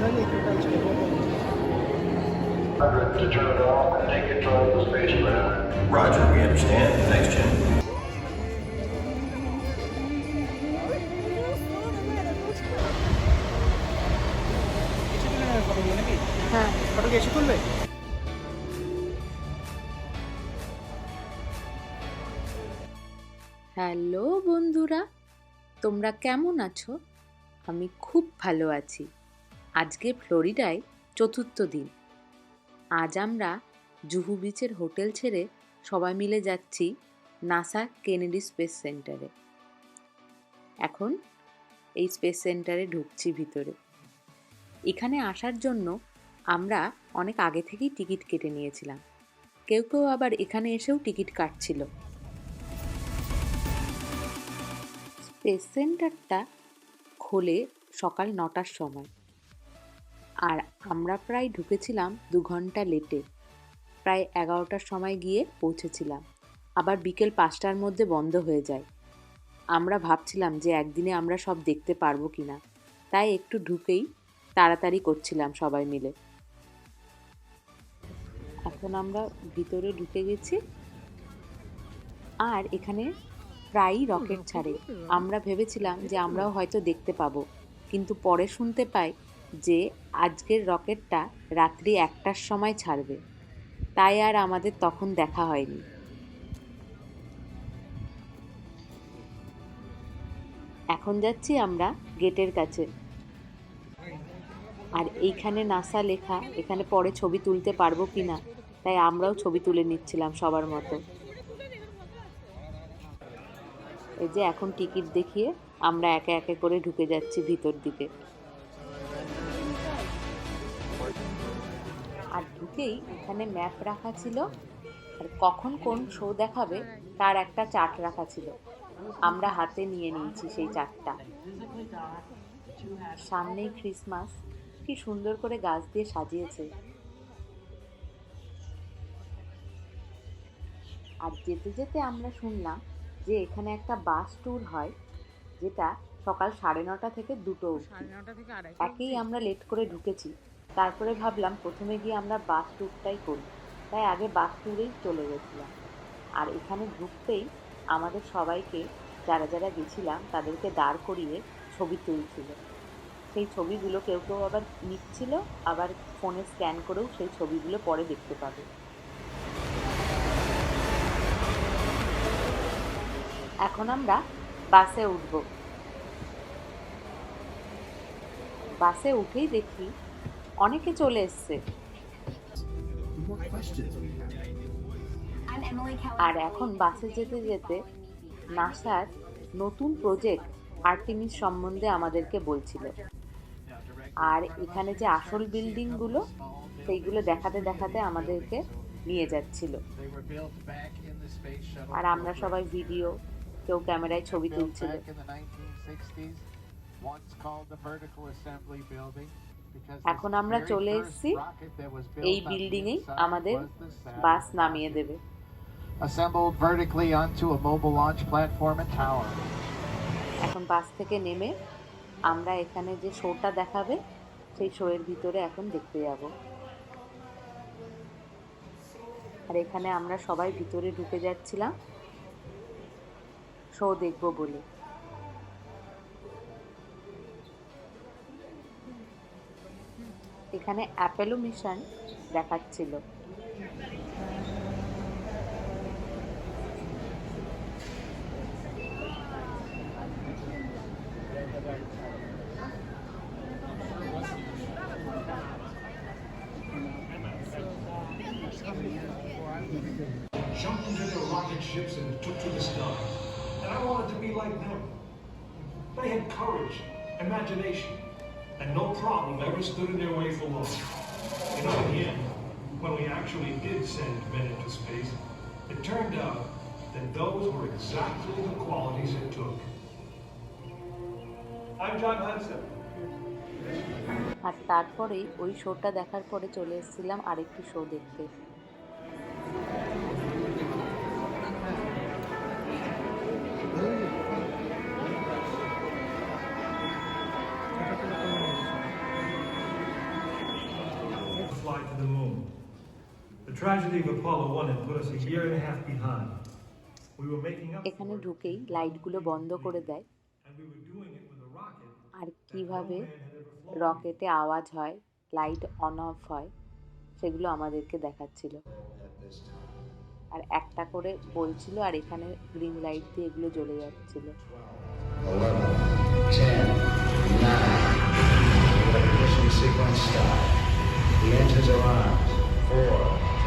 to turn it off and take control of the spacecraft. Roger, we understand. Thanks, Jim. হ্যাঁ photo কি এসে তুলবে hello বন্ধুরা তোমরা কেমন আছো আমি খুব ভালো আছি আজকে ফ্লোরিডায় চতুর্থ দিন। আজ আমরা জুহু বিচের হোটেল ছেড়ে সবাই মিলে যাচ্ছি নাসা কেনেডি স্পেস সেন্টারে। এখন এই স্পেস সেন্টারে ঢুকছি ভিতরে। এখানে আসার জন্য আমরা অনেক আগে থেকেই টিকিট কেটে নিয়েছিলাম। কেউ কেউ আবার এখানে এসেও টিকিট কাটছিল। স্পেস সেন্টারটা খোলে সকাল নটার সময়। আর আমরা প্রায় ঢুকেছিলাম দু ঘণ্টা লেটে। প্রায় এগারোটার সময় গিয়ে পৌঁছেছিলাম। আবার বিকেল পাঁচটার মধ্যে বন্ধ হয়ে যায়। আমরা ভাবছিলাম যে একদিনে আমরা সব দেখতে পারব কি না তাই একটু ঢুকেই তাড়াতাড়ি করছিলাম সবাই মিলে। এখন আমরা ভিতরে ঢুকে গেছি। আর এখানে প্রায়ই রকেট ছাড়ে। আমরা ভেবেছিলাম যে আমরাও হয়তো দেখতে পাবো। কিন্তু পরে শুনতে পাই যে আজকের রকেটটা রাত্রি একটার সময় ছাড়বে। তাই আর আমাদের তখন দেখা হয়নি। এখন যাচ্ছি আমরা গেটের কাছে। আর এইখানে নাসা লেখা, এখানে পরে ছবি তুলতে পারব কি না তাই আমরাও ছবি তুলে নিচ্ছিলাম সবার মতো। এই যে এখন টিকিট দেখিয়ে আমরা একে একে করে ঢুকে যাচ্ছি ভিতর দিকে। আর ঢুকেই এখানে ম্যাপ রাখা ছিল। আর কখন কোন শো দেখাবে তার একটা চার্ট রাখা ছিল। আমরা হাতে নিয়ে নিয়েছি সেই চার্টটা সামনেই ক্রিসমাস কি সুন্দর করে গাছ দিয়ে সাজিয়েছে। আর যেতে যেতে আমরা শুনলাম যে এখানে একটা বাস ট্যুর হয় যেটা সকাল সাড়ে নটা থেকে দুটো অবধি। একেই আমরা লেট করে ঢুকেছি। তারপরে ভাবলাম প্রথমে গিয়ে আমরা বাস ট্যুরটাই করি। তাই আগে বাস ট্যুরেই চলে গেছিলাম। আর এখানে ঢুকতেই আমাদের সবাইকে, যারা যারা গেছিলাম, তাদেরকে দাঁড় করিয়ে ছবি তুলছিল। সেই ছবিগুলো কেউ কেউ আবার নিচ্ছিল, আবার ফোনে স্ক্যান করেও সেই ছবিগুলো পরে দেখতে পাবে। এখন আমরা বাসে উঠব। বাসে উঠেই দেখি অনেকে চলে এসছে. আর এখন বাসে যেতে যেতে নাসার নতুন প্রজেক্ট আর্টিমিস সম্বন্ধে আমাদেরকে বলছিল। আর এখানে যে আসল বিল্ডিংগুলো সেইগুলো দেখাতে দেখাতে আমাদেরকে নিয়ে যাচ্ছিল। আর আমরা সবাই ভিডিও কেউ ক্যামেরায় ছবি তুলছিল। এখন আমরা চলে এসেছি এই বিল্ডিংয়েই আমাদের বাস নামিয়ে দেবে। assembled vertically onto a mobile launch platform and tower. এখন বাস থেকে নেমে আমরা এখানে যে শোটা দেখাবে সেই শো এর ভিতরে এখন দেখতে যাব। আর এখানে আমরা সবাই ভিতরে ঢুকে যাচ্ছিলাম। শো দেখব বলে। এখানে অ্যাপেলো মিশন দেখাচ্ছিল jumped into their rocket ships and took to the sky. And I wanted to be like them. They had courage, imagination, and no problem ever stood in their way for long. Know, in the end, when we actually did send men into space, it turned out that those were exactly the qualities it took. I'm John Hudson. আর তারপরেই ওই শোটা দেখার পরে চলে এসেছিলাম আরেকটি show দেখতে এখানে ঢুকেই লাইটগুলো বন্ধ করে দেয়। আর কীভাবে রকেটে আওয়াজ হয় লাইট অন অফ হয় সেগুলো আমাদেরকে দেখাচ্ছিল। আর একটা করে বলছিল আর এখানে গ্রিন লাইট দিয়ে এগুলো জ্বলে যাচ্ছিল।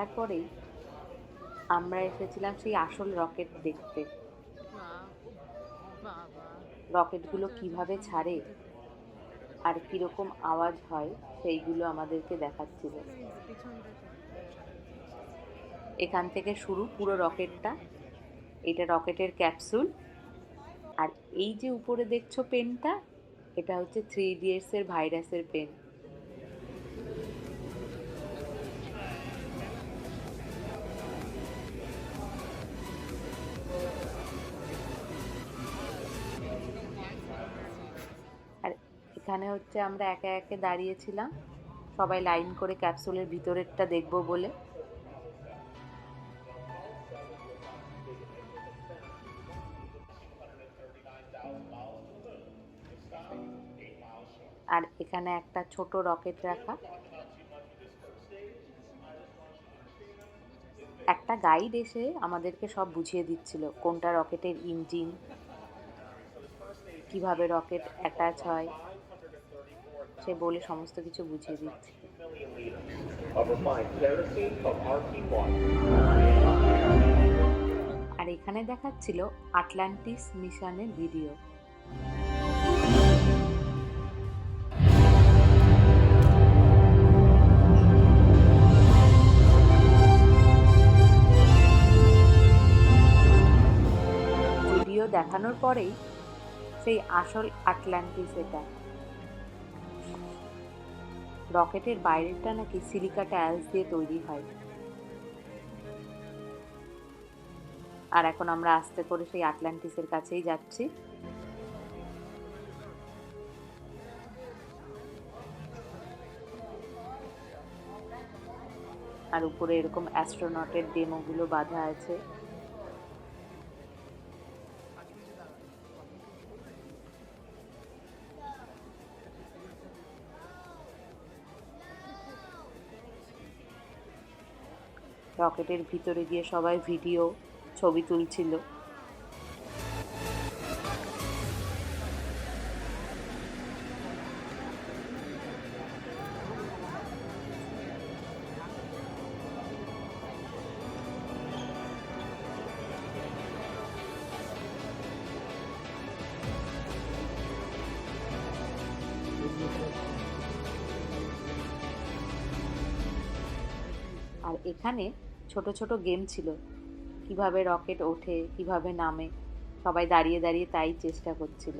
দেখার পরেই আমরা এসেছিলাম সেই আসল রকেট দেখতে। রকেটগুলো কীভাবে ছাড়ে আর কীরকম আওয়াজ হয়, সেইগুলো আমাদেরকে দেখাচ্ছিল। এখান থেকে শুরু পুরো রকেটটা। এটা রকেটের ক্যাপসুল। আর এই যে উপরে দেখছ পেনটা, এটা হচ্ছে থ্রি ইডিয়েটসের ভাইরাসের পেন। এখানে হচ্ছে আমরা একে একে দাঁড়িয়েছিলাম। সবাই লাইন করে ক্যাপসুলের ভিতরেরটা দেখব বলে। আর এখানে একটা ছোট রকেট রাখা। একটা গাইড এসে আমাদেরকে সব বুঝিয়ে দিচ্ছিল, কোনটা রকেটের ইঞ্জিন, কীভাবে রকেট অ্যাটাচ হয়। সে বলে সমস্ত কিছু বুঝিয়ে দিচ্ছে। আর এখানে দেখাচ্ছিল আটলান্টিস মিশনের ভিডিও। দেখানোর পরেই সেই আসল আটলান্টিস এটা। রকেটের বাইরেরটা নাকি সিলিকা টাইলস দিয়ে তৈরি হয়। আর এখন আমরা আস্তে করে সেই আটলান্টিসের কাছেই যাচ্ছি। আর উপরে এরকম অ্যাস্ট্রোনটের ডেমোগুলো বাঁধা আছে। রকেটের ভিতরে গিয়ে সবাই ভিডিও ছবি তুলছিল। আর এখানে ছোট ছোট গেম ছিল। কীভাবে রকেট ওঠে, কীভাবে নামে, সবাই দাঁড়িয়ে দাঁড়িয়ে তাই চেষ্টা করছিল।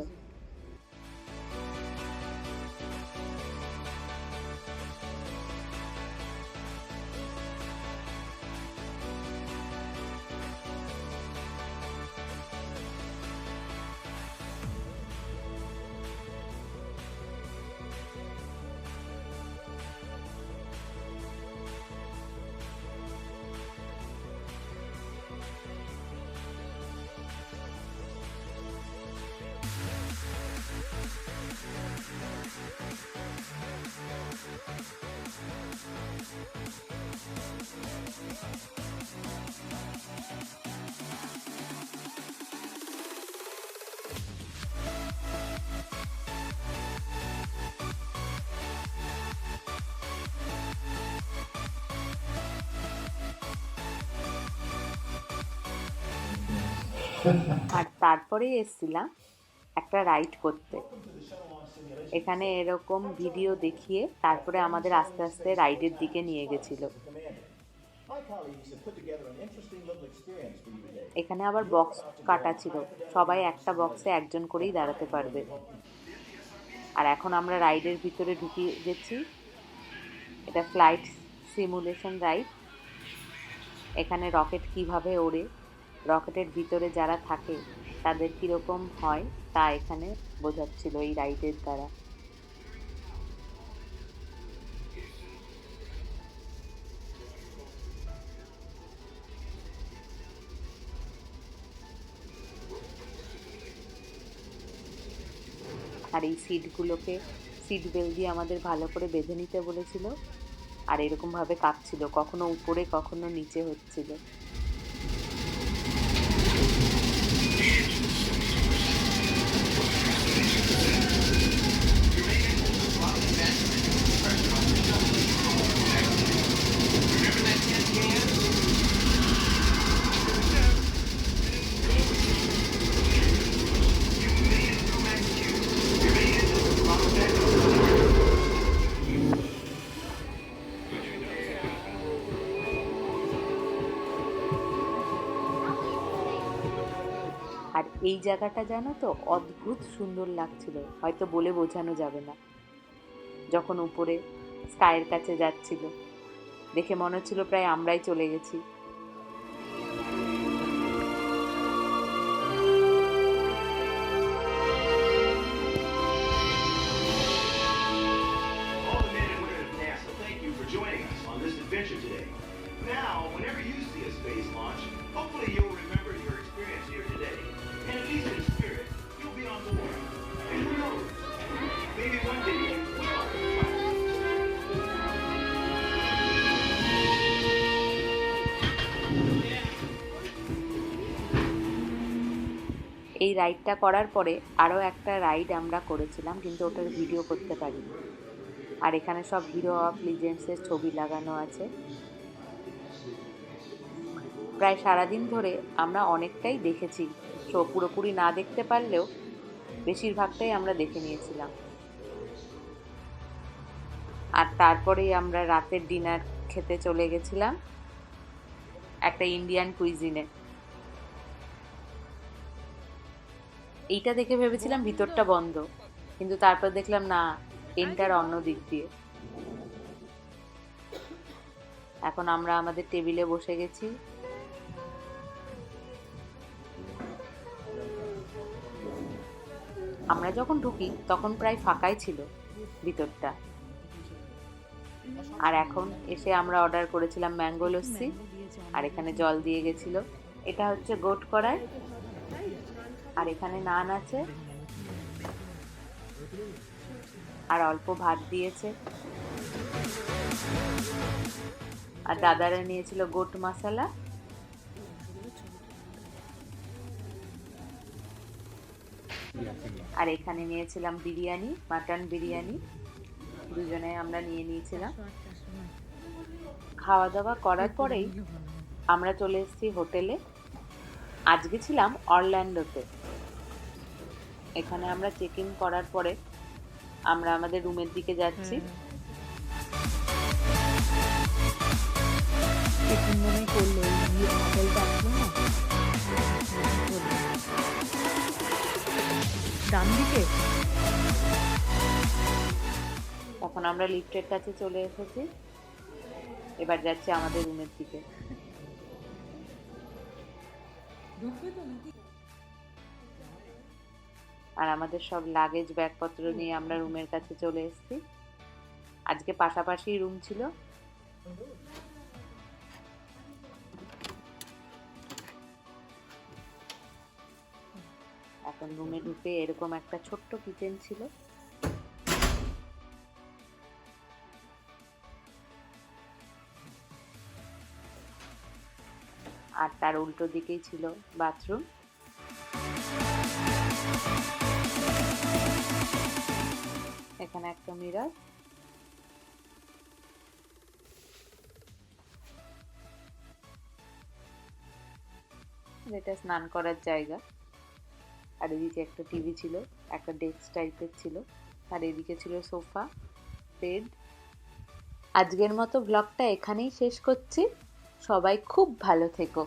আর তারপরে এসছিলাম একটা রাইড করতে। এখানে এরকম ভিডিও দেখিয়ে তারপরে আমাদের আস্তে আস্তে রাইডের দিকে নিয়ে গেছিল। এখানে আবার বক্স কাটা ছিল। সবাই একটা বক্সে একজন করেই দাঁড়াতে পারবে। আর এখন আমরা রাইডের ভিতরে ঢুকিয়ে গেছি এটা ফ্লাইট সিমুলেশন রাইড এখানে রকেট কীভাবে ওড়ে রকেটের ভিতরে যারা থাকে, তাদের কীরকম হয় তা এখানে বোঝাচ্ছিল এই রাইডের দ্বারা। আর এই সিটগুলোকে, সিট বেল্ট দিয়ে আমাদের ভালো করে বেঁধে নিতে বলেছিল। আর এরকমভাবে কাঁপছিল, কখনো উপরে, কখনো নিচে হচ্ছিল। এই জায়গাটা জানো তো অদ্ভুত সুন্দর লাগছিল। হয়তো বলে বোঝানো যাবে না। যখন উপরে স্কাইয়ের কাছে যাচ্ছিল, দেখে মনে হচ্ছিল প্রায় আমরাই চলে গেছি। এই রাইডটা করার পরে আরও একটা রাইড আমরা করেছিলাম, কিন্তু ওটার ভিডিও করতে পারিনি। আর এখানে সব হিরো অফ লিজেন্ডসের ছবি লাগানো আছে। প্রায় সারাদিন ধরে আমরা অনেকটাই দেখেছি। শো পুরোপুরি না দেখতে পারলেও বেশিরভাগটাই আমরা দেখে নিয়েছিলাম। আর তারপরেই আমরা রাতের ডিনার খেতে চলে গেছিলাম একটা ইন্ডিয়ান কুইজিনে এইটা দেখে ভেবেছিলাম ভিতরটা বন্ধ, কিন্তু তারপর দেখলাম না, এন্টার অন্য দিক দিয়ে। এখন আমরা আমাদের টেবিলে বসে গেছি। আমরা যখন ঢুকি, তখন প্রায় ফাঁকাই ছিল ভিতরটা। আর এখন এসে আমরা অর্ডার করেছিলাম ম্যাঙ্গো লস্যি, আর এখানে জল দিয়ে গেছিল। এটা হচ্ছে গোট করায়। আর এখানে নান আছে। আর অল্প ভাত দিয়েছে। আর দাদারা নিয়েছিল গোট মশলা। আর এখানে নিয়েছিলাম বিরিয়ানি, মাটন বিরিয়ানি। দুজনে আমরা নিয়ে নিয়েছিলাম। খাওয়া দাওয়া করার পরেই আমরা চলে এসেছি হোটেলে। আজকে ছিলাম অরল্যান্ডোতে। এখানে আমরা চেক ইন করার পরে আমরা আমাদের রুমের দিকে যাচ্ছি। ডান দিকে? তখন আমরা লিফটের কাছে চলে এসেছি। এবার যাচ্ছি আমাদের রুমের দিকে। আর আমাদের সব লাগেজ ব্যাগপত্র নিয়ে আমরা রুমের কাছে চলে এসেছি। আজকে পাশাপাশি রুম ছিল। এখন রুমে ঢুকে এরকম একটা ছোট্ট কিচেন ছিল। আর তার উল্টো দিকেই ছিল বাথরুম এখানে একটা মিরর। যেটা স্নান করার জায়গা। আর এদিকে একটা টিভি ছিল, একটা ডেস্ক টাইপের ছিল। আর এদিকে ছিল সোফা বেড আজকের মতো ব্লগটা এখানেই শেষ করছি। সবাই খুব ভালো থেকো।